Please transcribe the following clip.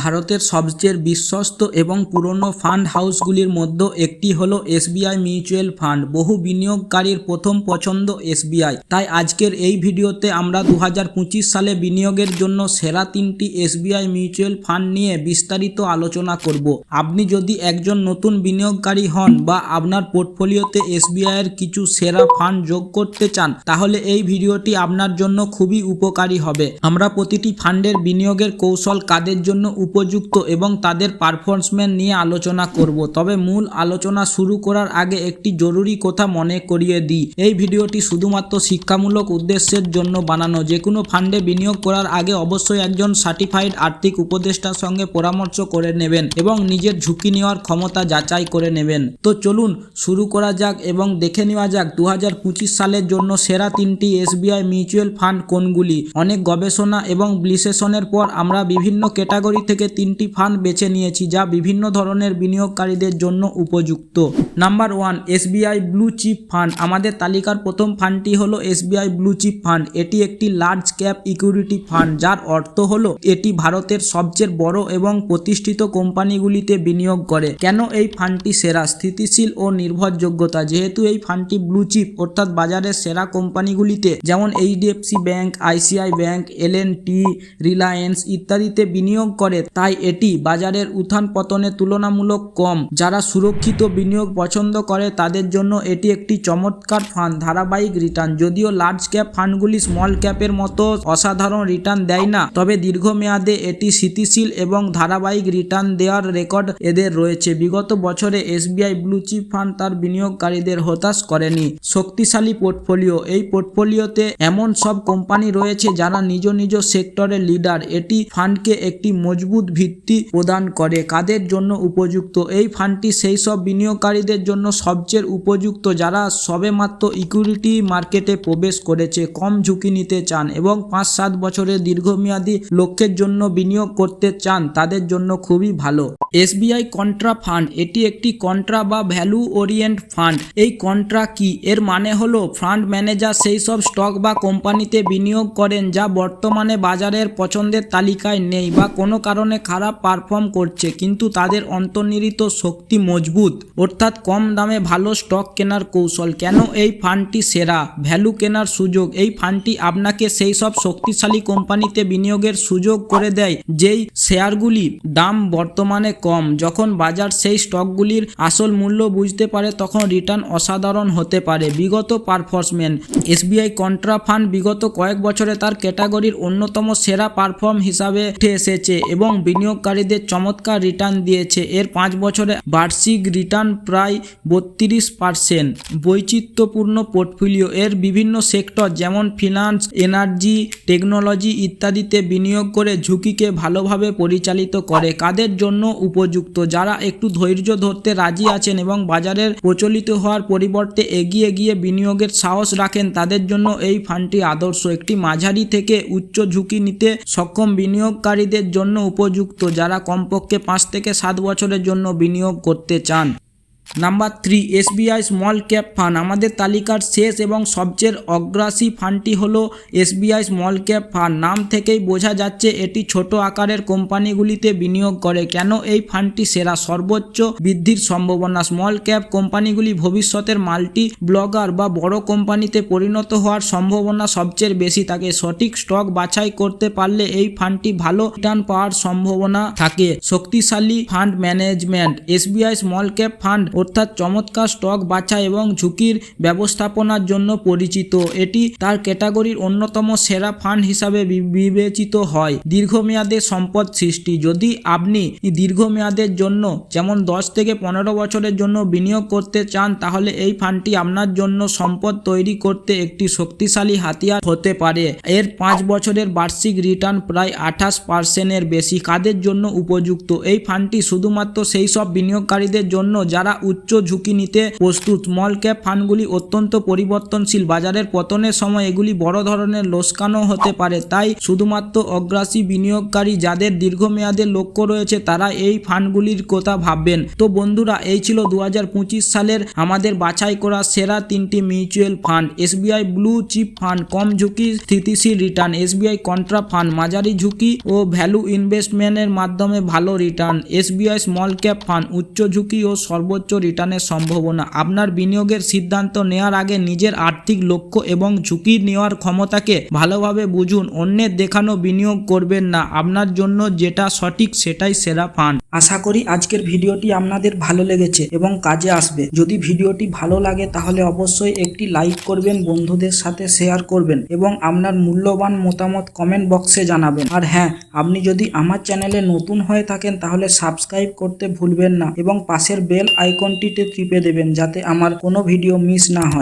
ভারতের সবচেয়ে বিশ্বস্ত এবং পুরনো ফান্ড হাউসগুলির মধ্যে একটি হলো এসবিআই মিউচুয়াল ফান্ড। বহু বিনিয়োগকারীর প্রথম পছন্দ এসবিআই। তাই আজকের এই ভিডিওতে আমরা দু হাজার পঁচিশ সালে বিনিয়োগের জন্য সেরা তিনটি এসবিআই মিউচুয়াল ফান্ড নিয়ে বিস্তারিত আলোচনা করব। আপনি যদি একজন নতুন বিনিয়োগকারী হন বা আপনার পোর্টফোলিওতে এসবিআই এর কিছু সেরা ফান্ড যোগ করতে চান, তাহলে এই ভিডিওটি আপনার জন্য খুবই উপকারী হবে। আমরা প্রতিটি ফান্ডের বিনিয়োগের কৌশল কাদের জন্য উপযুক্ত এবং তাদের পারফরমেন্স নিয়ে আলোচনা করব। তবে মূল আলোচনা শুরু করার আগে একটি জরুরি কথা মনে করিয়ে দিই। এই ভিডিওটি শুধুমাত্র শিক্ষামূলক উদ্দেশ্যের জন্য বানানো। যে কোনো ফান্ডে বিনিয়োগ করার আগে অবশ্যই একজন সার্টিফাইড আর্থিক উপদেষ্টার সঙ্গে পরামর্শ করে নেবেন এবং নিজের ঝুঁকি নেওয়ার ক্ষমতা যাচাই করে নেবেন। তো চলুন শুরু করা যাক এবং দেখে নেওয়া যাক দু হাজার পঁচিশ সালের জন্য সেরা তিনটি এসবিআই মিউচুয়াল ফান্ড কোনগুলি। অনেক গবেষণা এবং বিশ্লেষণের পর আমরা বিভিন্ন ক্যাটাগরি থেকে তিনটি ফান্ড বেছে নিয়েছি যা বিভিন্ন ধরনের বিনিয়োগকারীদের জন্য উপযুক্ত। Number one, SBI blue chip fund. আমাদের তালিকার প্রথম ফান্ডটি হলো এসবিআই ব্লু চিপ ফান্ড। এটি একটি লার্জ ক্যাপ ইকুইটি ফান্ড, যার অর্থ হলো এটি ভারতের সবচেয়ে বড় এবং প্রতিষ্ঠিত কোম্পানিগুলিতে বিনিয়োগ করে। কেন এই ফান্ডটি সেরা? স্থিতিশীল ও নির্ভরযোগ্যতা। যেহেতু এই ফান্ডটি ব্লু চিপ, অর্থাৎ বাজারের সেরা কোম্পানিগুলিতে, যেমন HDFC bank, ICI bank, L Reliance ইত্যাদিতে বিনিয়োগ করে। তাই এটি বাজারের উত্থান পতনে তুলনামূলক কম। যারা সুরক্ষিত বিনিয়োগ পছন্দ করে, তাদের জন্য এটি একটি চমৎকার ফান্ড, ধারাবাহিক রিটার্ন যদিও লার্জ ক্যাপ ফান্ডগুলি স্মল ক্যাপের মতো অসাধারণ রিটার্ন দেয় না, তবে দীর্ঘমেয়াদে এটি স্থিতিশীল এবং ধারাবাহিক রিটার্ন দেওয়ার রেকর্ড এদের রয়েছে। বিগত বছরে এসবিআই ব্লু চিপ ফান্ড তার বিনিয়োগকারীদের হতাশ করেনি। শক্তিশালী পোর্টফোলিও এই পোর্টফোলিওতে এমন সব কোম্পানি রয়েছে যারা নিজ নিজ সেক্টরের লিডার এটি ফান্ডকে একটি মজবুত ভিত্তি প্রদান করে। কাদের জন্য উপযুক্ত? এই ফান্ডটি সেই সব বিনিয়োগকারীদের জন্য সবচেয়ে উপযুক্ত যারা সবেমাত্র ইকুইটি মার্কেটে প্রবেশ করেছে, কম ঝুঁকি নিতে চান এবং পাঁচ সাত বছরের দীর্ঘমেয়াদী লক্ষ্যের জন্য বিনিয়োগ করতে চান, তাদের জন্য খুবই ভালো। এসবিআই কন্ট্রা ফান্ড, এটি একটি কন্ট্রা বা ভ্যালু ওরিয়েন্ট ফান্ড। এই কন্ট্রা কি? এর মানে হলো, ফান্ড ম্যানেজার সেই সব স্টক বা কোম্পানিতে বিনিয়োগ করেন যা বর্তমানে বাজারের পছন্দের তালিকায় নেই বা কোনো কারণে খারাপ পারফর্ম করছে, কিন্তু তাদের অন্তর্নিহিত শক্তি মজবুত। অর্থাৎ কম দামে ভালো স্টক কেনার কৌশল। কেন এই ফান্ডটি সেরা? ভ্যালু কেনার সুযোগ। এই ফান্ডটি আপনাকে সেই সব শক্তিশালী কোম্পানিতে বিনিয়োগের সুযোগ করে দেয়, যেই শেয়ারগুলি দাম বর্তমানে কম। যখন বাজার সেই স্টকগুলির আসল মূল্য বুঝতে পারে, তখন রিটার্ন অসাধারণ হতে পারে। বিগত পারফরমেন্স এসবিআই কন্ট্রা ফান্ড বিগত কয়েক বছরে তার ক্যাটাগরির অন্যতম সেরা পারফর্ম হিসাবে উঠে এসেছে এবং বিনিয়োগকারীদের চমৎকার রিটার্ন দিয়েছে। এর পাঁচ বছরে বার্ষিক রিটার্ন প্রায় বত্রিশ পার্সেন্ট বৈচিত্র্যপূর্ণ পোর্টফোলিও এর বিভিন্ন সেক্টর যেমন ফিনান্স এনার্জি টেকনোলজি ইত্যাদিতে বিনিয়োগ করে ঝুঁকিকে ভালোভাবে পরিচালিত করে, কাদের জন্য উপযুক্ত, যারা একটু ধৈর্য ধরতে রাজি আছেন এবং বাজারের প্রচলিত হওয়ার পরিবর্তে এগিয়ে গিয়ে বিনিয়োগের সাহস রাখেন, তাদের জন্য এই ফান্ডটি আদর্শ। একটি মাঝারি থেকে উচ্চ ঝুঁকি নিতে সক্ষম বিনিয়োগকারীদের জন্য উপযুক্ত যারা কমপক্ষে পাঁচ থেকে সাত বছরের জন্য বিনিয়োগ করতে চান। Number three SBI small cap fund আমাদের তালিকার শেষ এবং সবচেয়ে অগ্রাসী ফান্ডটি হলো এসবিআই স্মল ক্যাপ ফান্ড নাম থেকেই বোঝা যাচ্ছে এটি ছোট আকারের কোম্পানিগুলিতে বিনিয়োগ করে। কেন এই ফান্ডটি সেরা? সর্বোচ্চ বৃদ্ধির সম্ভাবনা। স্মল ক্যাপ কোম্পানিগুলি ভবিষ্যতের মাল্টি ব্লগার বা বড় কোম্পানিতে পরিণত হওয়ার সম্ভাবনা সবচেয়ে বেশি। থাকে সঠিক স্টক বাছাই করতে পারলে এই ফান্ডটি ভালো রিটার্ন পাওয়ার সম্ভাবনা থাকে। শক্তিশালী fund management SBI small cap fund অর্থাৎ চমৎকার স্টক বাছাই এবং ঝুঁকির ব্যবস্থাপনার জন্য পরিচিত। এটি তার ক্যাটাগরির অন্যতম সেরা ফান্ড হিসাবে বিবেচিত হয়। দীর্ঘমেয়াদে সম্পদ সৃষ্টি। যদি আপনি দীর্ঘমেয়াদের জন্য যেমন দশ থেকে পনেরো বছরের জন্য বিনিয়োগ করতে চান, তাহলে এই ফান্ডটি আপনার জন্য সম্পদ তৈরি করতে একটি শক্তিশালী হাতিয়ার হতে পারে। এর পাঁচ বছরের বার্ষিক রিটার্ন প্রায় আঠাশ পার্সেন্টের বেশি কাদের জন্য উপযুক্ত? এই ফান্ডটি শুধুমাত্র সেই সব বিনিয়োগকারীদের জন্য, যারা উচ্চ ঝুঁকি নিতে প্রস্তুত। স্মল ক্যাপ ফান্ডগুলি অত্যন্ত পরিবর্তনশীল। বাজারের পতনের সময় এগুলি বড় ধরনের লোসকানও হতে পারে। তাই শুধুমাত্র অগ্রাসী বিনিয়োগকারী যাদের দীর্ঘমেয়াদের লক্ষ্য রয়েছে, তারা এই ফান্ডগুলির কথা ভাববেন। তো বন্ধুরা, এই ছিল দুহাজার পঁচিশ সালের আমাদের বাছাই করা সেরা তিনটি mutual fund. SBI blue chip fund, কম ঝুঁকি স্থিতিশীল রিটার্ন। এসবিআই কন্ট্রা ফান্ড, মাঝারি ঝুঁকি ও ভ্যালু ইনভেস্টমেন্টের মাধ্যমে ভালো return. SBI small cap fund, উচ্চ ঝুঁকি ও সর্বোচ্চ রিটার্নের সম্ভাবনা। আপনার বিনিয়োগের সিদ্ধান্ত নেওয়ার আগে নিজের আর্থিক লক্ষ্য এবং ঝুঁকি নেওয়ার ক্ষমতাকে ভালোভাবে বুঝুন। অন্যের দেখানো বিনিয়োগ করবেন না। আপনার জন্য যেটা সঠিক সেটাই সেরা ফান্ড। আশা করি আজকের ভিডিওটি আপনাদের ভালো লেগেছে এবং কাজে আসবে। যদি ভিডিওটি ভালো লাগে তাহলে অবশ্যই একটি লাইক করবেন, বন্ধুদের সাথে শেয়ার করবেন এবং আপনার মূল্যবান মতামত কমেন্ট বক্সে জানাবেন। আর হ্যাঁ আপনি যদি আমার চ্যানেলে নতুন হয়ে থাকেন তাহলে সাবস্ক্রাইব করতে ভুলবেন না এবং পাশের বেল আইকনটিতে টিপে দেবেন যাতে আমার কোনো ভিডিও মিস না হয়।